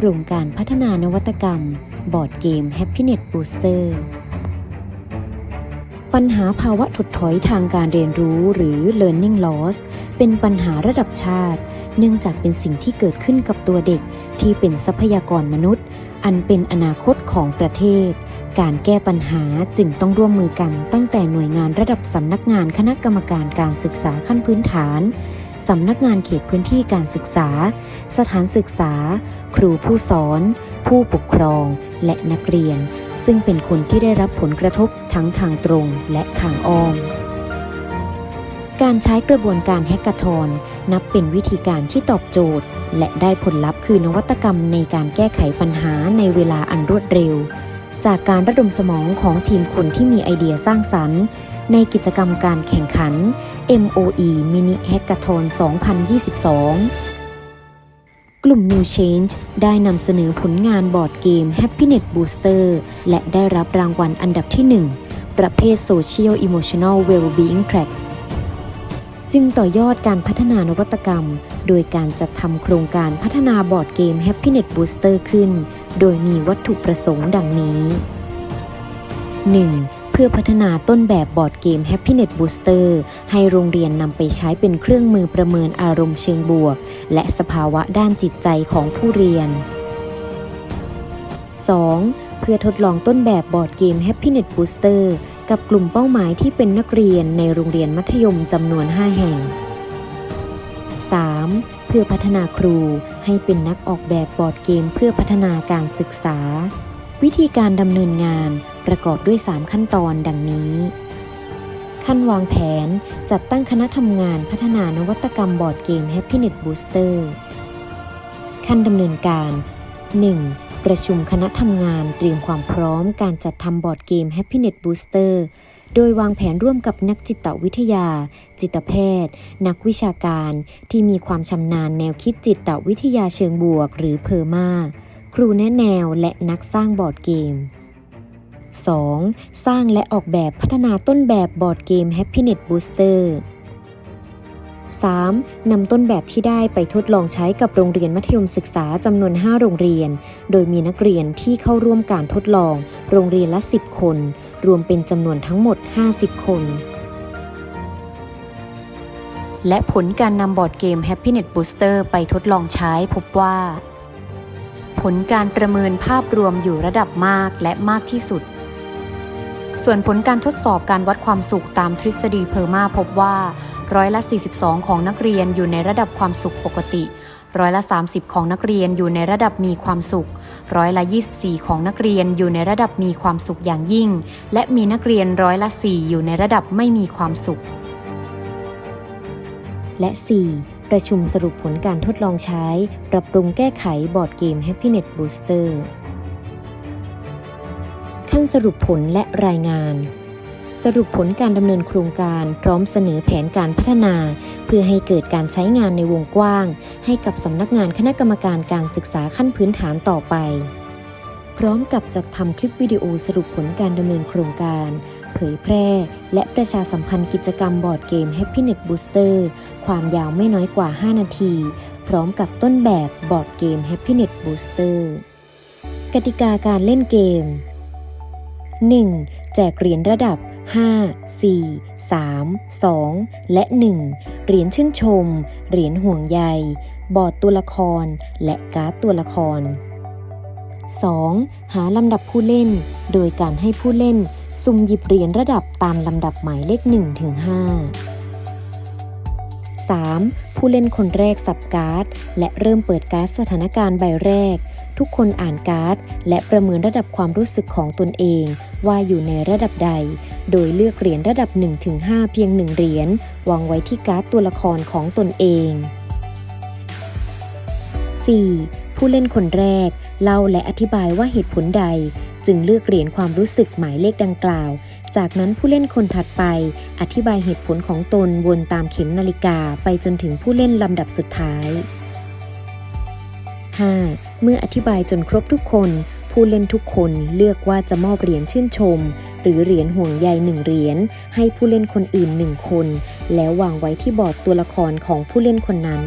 ครงการพัฒนานวัตกรรม บอร์ดเกม Happiness Booster ปัญหาภาวะถดถอยทางการเรียนรู้หรือ learning loss เป็นปัญหาระดับชาติ เนื่องจากเป็นสิ่งที่เกิดขึ้นกับตัวเด็กที่เป็นทรัพยากรมนุษย์ อันเป็นอนาคตของประเทศ การแก้ปัญหาจึงต้องร่วมมือกันตั้งแต่หน่วยงานระดับสำนักงานคณะกรรมการการศึกษาขั้นพื้นฐาน สำนักงานเขตพื้นที่การศึกษา สถานศึกษา ครูผู้สอน ผู้ปกครอง และนักเรียน ซึ่งเป็นคนที่ได้รับผลกระทบทั้งทางตรงและทางอ้อมการใช้กระบวนการแฮกเกอร์ทอนนับเป็นวิธีการที่ตอบโจทย์ และได้ผลลัพธ์คือนวัตกรรมในการแก้ไขปัญหาในเวลาอันรวดเร็ว จากการระดมสมองของทีมคนที่มีไอเดียสร้างสรรค์ ในกิจกรรมการแข่งขัน MOE Mini Hackathon 2022 กลุ่ม New Change ได้นำเสนอผลงานบอร์ดเกม Happiness Booster และได้รับรางวัลอันดับที่ 1 ประเภท Social Emotional Wellbeing Track จึงต่อยอดการพัฒนานวัตกรรม โดยการจัดทำโครงการพัฒนาบอร์ดเกม Happiness Booster ขึ้น โดยมีวัตถุประสงค์ดังนี้ 1. เพื่อพัฒนาต้นแบบบอร์ดเกม Happiness Booster ให้โรงเรียนนำไปใช้เป็นเครื่องมือประเมินอารมณ์เชิงบวก และสภาวะด้านจิตใจของผู้เรียน 2. เพื่อทดลองต้นแบบบอร์ดเกม Happiness Booster กับกลุ่มเป้าหมายที่เป็นนักเรียนในโรงเรียนมัธยมจำนวน 5 แห่ง 3. เพื่อพัฒนาครูให้เป็นนักออกแบบบอร์ดเกมเพื่อพัฒนาการศึกษา วิธีการดำเนินงานประกอบด้วย 3 ขั้นตอนดังนี้ ขั้นวางแผนจัดตั้งคณะทำงานพัฒนานวัตกรรมบอร์ดเกม Happiness Booster ขั้นดำเนินการ 1. ประชุมคณะทำงานเตรียมความพร้อมการจัดทำบอร์ดเกม Happiness Booster โดยวางแผนร่วมกับนักจิตวิทยา จิตแพทย์ นักวิชาการ ที่มีความชำนาญแนวคิดจิตวิทยาเชิงบวก หรือเพอร์มา ครูแนะแนวและนักสร้างบอร์ดเกม 2. สร้างและออกแบบพัฒนาต้นแบบบอร์ดเกม Happiness Booster 3. นำต้นแบบที่ได้ไปทดลองใช้กับโรงเรียนมัธยมศึกษาจำนวน 5 โรงเรียน โดยมีนักเรียนที่เข้าร่วมการทดลอง โรงเรียนละ 10 คน รวมเป็นจำนวนทั้งหมด 50 คน และผลการนำบอร์ดเกม Happiness Booster ไปทดลองใช้พบว่า ผลการประเมินภาพรวมอยู่ระดับมากและมากที่สุด ส่วนผลการทดสอบการวัดความสุขตามทฤษฎีเพอร์มาพบว่าร้อยละ 42 ของนักเรียนอยู่ในระดับความสุขปกติร้อยละ 30 ของนักเรียนอยู่ในระดับมีความสุข ร้อยละ 24 ของนักเรียนอยู่ในระดับมีความสุขอย่างยิ่ง และมีนักเรียนร้อยละ 4 อยู่ในระดับไม่มีความสุข และ 4. ประชุมสรุปผลการทดลองใช้ ปรับปรุงแก้ไขบอร์ดเกม Happynet Booster ขั้นสรุปผลและรายงาน สรุปผลการดำเนินโครงการพร้อมเสนอแผนการพัฒนา เพื่อให้เกิดการใช้งานในวงกว้าง ให้กับสำนักงานคณะกรรมการการศึกษาขั้นพื้นฐานต่อไป พร้อมกับจัดทำคลิปวิดีโอสรุปผลการดำเนินโครงการ เผยแพร่ และประชาสัมพันธ์กิจกรรมบอร์ดเกม Happiness Booster ความยาวไม่น้อยกว่า 5 นาที พร้อมกับต้นแบบบอร์ดเกม Happiness Booster กติกาการเล่นเกม 1. แจกเหรียญระดับ 5 4 3 2 และ 1 เหรียญชื่นชม เหรียญห่วงใย บอร์ดตัวละคร และการ์ดตัวละคร 2. หาลำดับผู้เล่น โดยการให้ผู้เล่น สุ่มหยิบเหรียญระดับตามลำดับหมายเลข1ถึง5 3. ผู้เล่นคนแรกสับการ์ด และเริ่มเปิดการ์ดสถานการณ์ใบแรก ทุกคนอ่านการ์ด และประเมินระดับความรู้สึกของตนเอง ว่าอยู่ในระดับใด โดยเลือกเหรียญระดับ1-5เพียงหนึ่งเหรียญวางไว้ที่การ์ดตัวละครของตนเอง 4. ผู้เล่นคนแรก เล่าและอธิบายว่าเหตุผลใด จึงเลือกเหรียญความรู้สึกหมายเลขดังกล่าว จากนั้นผู้เล่นคนถัดไป อธิบายเหตุผลของตนวนตามเข็มนาฬิกาไปจนถึงผู้เล่นลำดับสุดท้าย 5. เมื่ออธิบายจนครบทุกคน ผู้เล่นทุกคนเลือกว่าจะมอบเหรียญชื่นชม หรือเหรียญห่วงใยหนึ่งเหรียญให้ผู้เล่นคนอื่นหนึ่งคน แล้ววางไว้ที่บอร์ดตัวละครของผู้เล่นคนนั้น